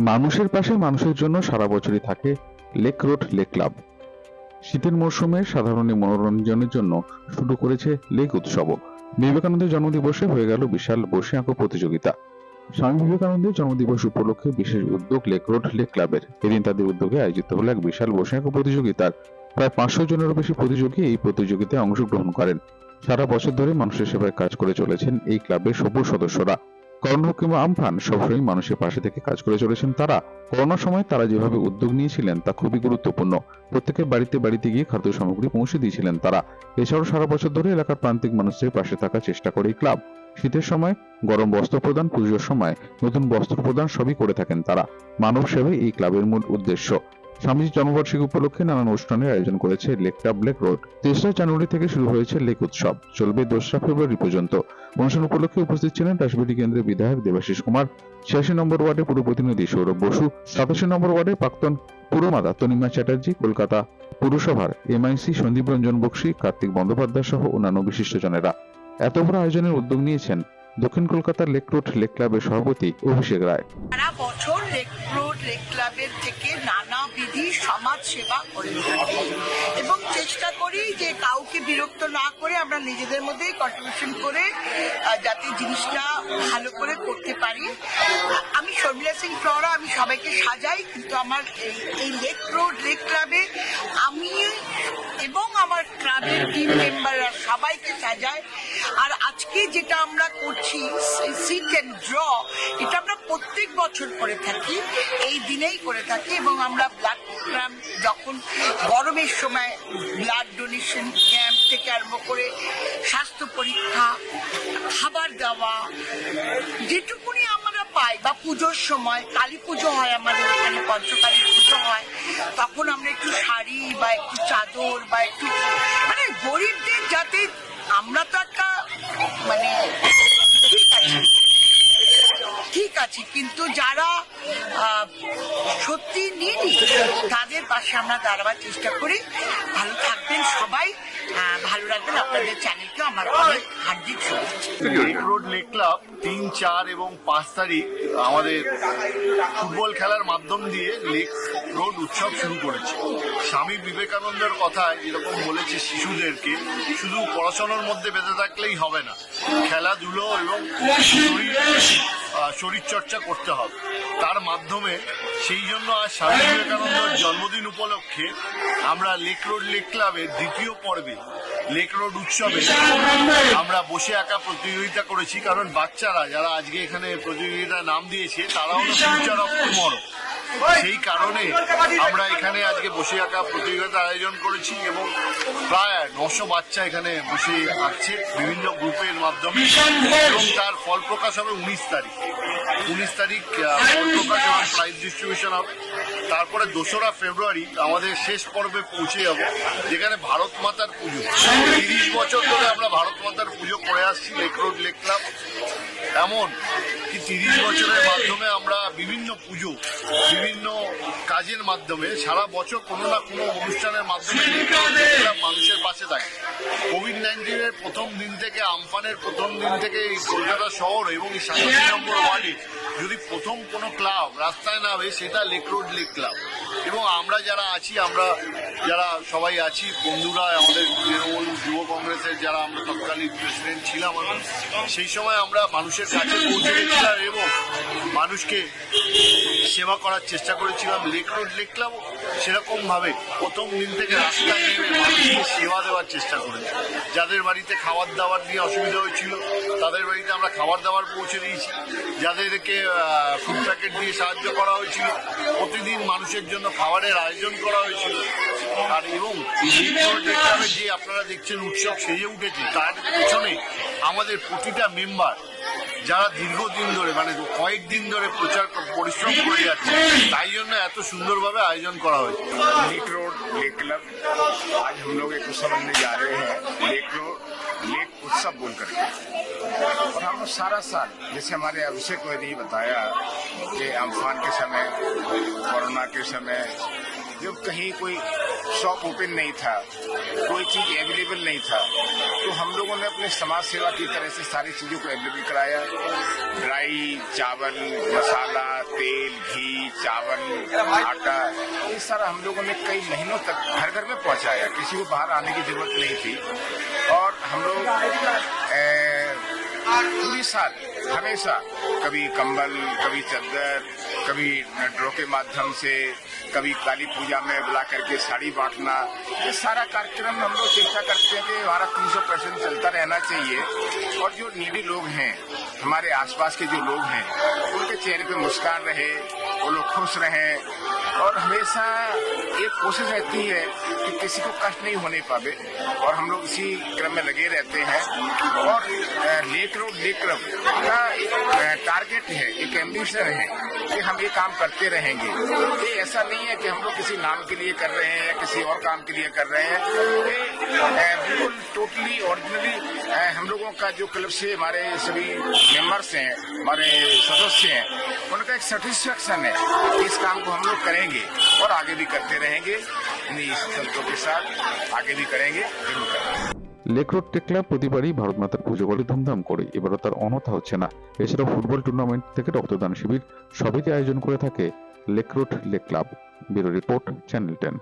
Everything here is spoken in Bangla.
মানুষের পাশে মানুষের জন্য সারা বছরই থাকে লেক রোড, লেক ক্লাব। শীতের মরশুমে সাধারণ মনোরঞ্জনের জন্য শুরু করেছে লেক উৎসবও। বিবেকানন্দের জন্মদিবসে হয়ে গেল বিশাল বসে আঁকো প্রতিযোগিতা। স্বামী বিবেকানন্দের জন্মদিবস উপলক্ষে বিশেষ উদ্যোগ লেক রোড, লেক ক্লাবের। এদিন তাদের উদ্যোগে আয়োজিত হলো এক বিশাল বসে আঁকো প্রতিযোগিতার। প্রায় পাঁচশো জনেরও বেশি প্রতিযোগী এই প্রতিযোগিতায় অংশগ্রহণ করেন। সারা বছর ধরে মানুষের সেবায় কাজ করে চলেছেন এই ক্লাবের সবুজ সদস্যরা। করোনা কিংবা আমফান, সবসময় মানুষের পাশে থেকে কাজ করে চলেছেন তারা। করোনার সময় তারা যেভাবে উদ্যোগ নিয়েছিলেন, তা খুবই গুরুত্বপূর্ণ। প্রত্যেকের বাড়িতে বাড়িতে গিয়ে খাদ্য সামগ্রী পৌঁছে দিয়েছিলেন তারা। এছাড়াও সারা বছর ধরে এলাকার প্রান্তিক মানুষদের পাশে থাকার চেষ্টা করে এই ক্লাব। শীতের সময় গরম বস্ত্র প্রদান, পুজোর সময় নতুন বস্ত্র প্রদান সবই করে থাকেন তারা। মানব সেবাই এই ক্লাবের মূল উদ্দেশ্য। স্বামীজি জন্মবার্ষিকী উপলক্ষে নানান অনুষ্ঠানের আয়োজন করেছে লেক ক্লাব লেক রোড। তেসরা জানুয়ারি থেকে শুরু হয়েছে লেক উৎসব। চলবে দোসরা ফেব্রুয়ারি পর্যন্ত। অনুষ্ঠান উপলক্ষে উপস্থিত ছিলেন রাসবিটি কেন্দ্রের বিধায়ক দেবাশিস কুমার, ছিয়াশি নম্বর ওয়ার্ডে পুর প্রতিনিধি সৌরভ বসু, সাতাশি নম্বর ওয়ার্ডে প্রাক্তন পুরমাতা তনিমা চ্যাটার্জি কলকাতা পুরসভার এমআইসি সন্দীপ রঞ্জন বক্সি, কার্তিক বন্দ্যোপাধ্যায় সহ অন্যান্য বিশিষ্টজনেরা। এত বড় আয়োজনের উদ্যোগ নিয়েছেন দক্ষিণ কলকাতার লেক রোড লেক ক্লাবের সভাপতি অভিষেক রায়। সারা বছর লেক রোড লেক ক্লাবের থেকে নানাবিধি সমাজ সেবা করে থাকি। এবং চেষ্টা করি যে কাউকে বিরক্ত না করে আমরা নিজেদের মধ্যেই কন্ট্রিবিউশন করে যাতে জিনিসটা ভালো করে করতে পারি। আমি শর্মিলা সিং ফ্লোরা, আমি সবাইকে সাজাই, কিন্তু আমার এই- লেক রোড লেক ক্লাবে আমি এবং আমার ক্লাবের টিম মেম্বাররা সবাইকে সাজায় আর আজকে যেটা আমরা করছি সিট অ্যান্ড ড্র এটা প্রত্যেক বছর করে থাকি, এই দিনেই করে থাকি এবং আমরা ব্লাড প্রোগ্রাম যখন গরমের সময় ব্লাড ডোনেশন ক্যাম্প থেকে আরম্ভ করে স্বাস্থ্য পরীক্ষা, খাবার দেওয়া, যেটুকুনি আমরা পাই বা পুজোর সময়, কালী পুজো হয় আমাদের এখানে পঞ্চকালী পুজো হয়, তখন আমরা একটু শাড়ি বা একটু চাদর বা একটু মানে গরিবদের যাতে আমরা তো একটা মানে ঠিক আছে আছে কিন্তু যারা সত্যি নিডি তাদের পাশে আমরা দাঁড়াবার চেষ্টা করি। ভালো থাকবেন সবাই। ভালো রাখবেন আপনাদের চ্যানেলকে আমার অনেক হার্দিক লেক রোড লেক ক্লাব তিন চার এবং পাঁচ তারিখ আমাদের ফুটবল খেলার মাধ্যম দিয়ে লেক রোড উৎসব শুরু করেছে। স্বামী বিবেকানন্দের কথায় যেরকম বলেছে শিশুদেরকে শুধু পড়াশোনার মধ্যে বেঁধে থাকলেই হবে না। খেলাধুলো এবং শরীরচর্চা করতে হবে। তার মাধ্যমে সেই জন্য আজ স্বামী বিবেকানন্দের জন্মদিন উপলক্ষে আমরা লেক রোড লেক ক্লাবের দ্বিতীয় পর্বে লেক রোড উৎসবে আমরা বসে আঁকা প্রতিযোগিতা করেছি, কারণ বাচ্চারা যারা আজকে এখানে প্রতিযোগিতায় নাম দিয়েছে, তারাও ফিউচার অফ টুমরো সেই কারণে আমরা এখানে আজকে বসে আঁকা প্রতিযোগিতা আয়োজন করেছি এবং প্রায় নশো বাচ্চা এখানে বসে আঁকছে বিভিন্ন গ্রুপের মাধ্যমে এবং তার ফল প্রকাশ হবে উনিশ তারিখ। উনিশ তারিখ প্রকাশ ডিস্ট্রিবিউশন হবে। তারপরে দোসরা ফেব্রুয়ারি আমাদের শেষ পর্বে পৌঁছে যাব, যেখানে ভারত মাতার পুজো। তিরিশ বছর ধরে আমরা ভারত মাতার পুজো করে আসছি লেক রোড লেক ক্লাব এমন কি তিরিশ বছরের মাধ্যমে আমরা বিভিন্ন পুজো, বিভিন্ন কাজের মাধ্যমে সারা বছর কোনো না কোনো অনুষ্ঠানের মাধ্যমে মানুষের পাশে থাকে। কোভিড নাইন্টিনের প্রথম দিন থেকে, আমফানের প্রথম দিন থেকে এই কলকাতা শহর এবং এই সাতাশি নম্বর ওয়ার্ডে যদি প্রথম কোনো ক্লাব রাস্তায় নামে, সেটা লেক রোড লেক ক্লাব। এবং আমরা যারা আছি, আমরা যারা সবাই আছি বন্ধুরা আমাদের তৃণমূল যুব কংগ্রেসের যারা আমরা তৎকালীন প্রেসিডেন্ট ছিলাম আমরা, সেই সময় আমরা মানুষের কাছে পৌঁছে গেছিলাম এবং মানুষকে সেবা করার চেষ্টা করেছিলাম। লেক রোড লেক ক্লাব প্রথম দিন থেকে রাস্তায় নেমে মানুষকে সেবা দেওয়ার চেষ্টা করেছি। যাদের বাড়িতে খাবার দাবার নিয়ে অসুবিধা হয়েছিল তাদের বাড়িতে আমরা খাবার দাবার পৌঁছে দিয়েছি। যাদেরকে ফুড প্যাকেট দিয়ে সাহায্য করা হয়েছিল। প্রতিদিন মানুষের জন্য খাবারের আয়োজন করা হয়েছিল। আর এবং লেক রোড লেক ক্লাবে যে আপনারা দেখছেন উৎসব সেজে উঠেছে তার পেছনে আমাদের প্রতিটা মেম্বার যারা দীর্ঘদিন ধরে মানে কয়েকদিন ধরে প্রচার পরিশ্রম করে যাচ্ছে তাই জন্য এত সুন্দরভাবে আয়োজন করা হয়েছে लेक रोड लेक क्लब आज हम लोग एक उत्सव मनाने जा रहे हैं लेक रोड लेक उत्सव बोल करके और हम लोग सारा साल जैसे हमारे अभिषेक ने ने बताया कि अम्फान के समय कोरोना के समय जब कहीं कोई शॉप ओपन नहीं था, कोई चीज़ अवेलेबल नहीं था। तो हम लोगों ने अपने समाज सेवा की तरह से सारी चीज़ों को अवेलेबल कराया। ड्राई, चावल, मसाला, तेल, घी, चावल, आटा, ये सारा हम लोगों ने कई महीनों तक घर घर में पहुँचाया। किसी को बाहर आने की ज़रूरत नहीं थी। और हम लोग पूरी साल, हमेशा कभी कंबल, कभी चद्दर, कभी ड्रो के माध्यम से, कभी काली पूजा में बुला करके साड़ी बांटना, ये सारा कार्यक्रम हम लोग चेष्टा करते हैं कि हमारा तीन सौ परसेंट चलता रहना चाहिए। और जो नीडी लोग हैं, हमारे आसपास के जो लोग हैं, उनके चेहरे पे मुस्कान रहे, वो लोग खुश रहें और हमेशा एक कोशिश रहती है कि किसी को कष्ट नहीं होने पावे। और हम लोग इसी क्रम में लगे रहते हैं। और लेक रोड लेक क्लब का टारगेट है, एक एम्बिशन है कि हम ये काम करते रहेंगे। ये ऐसा नहीं है कि हम लोग किसी नाम के लिए कर रहे हैं या किसी और काम के लिए कर रहे हैं। ये बिल्कुल टोटली ऑर्डिनरी हम लोगों का जो क्लब से हमारे सभी मेंबर्स हैं हमारे सदस्य हैं उनका एक सेटिस्फेक्शन है कि इस काम को हम लोग करेंगे और आगे भी करते रहेंगे इन्हीं संतों के साथ आगे भी करेंगे जरूर करेंगे লেক রোড টেক ক্লাব প্রতিবারই ভারত মাতার পুজো করে ধুমধাম করে এবারও তার অনথা হচ্ছে না এছাড়া ফুটবল টুর্নামেন্ট থেকে রক্তদান শিবির সবইতে আয়োজন করে থাকে lake road lake club bureau report channel ten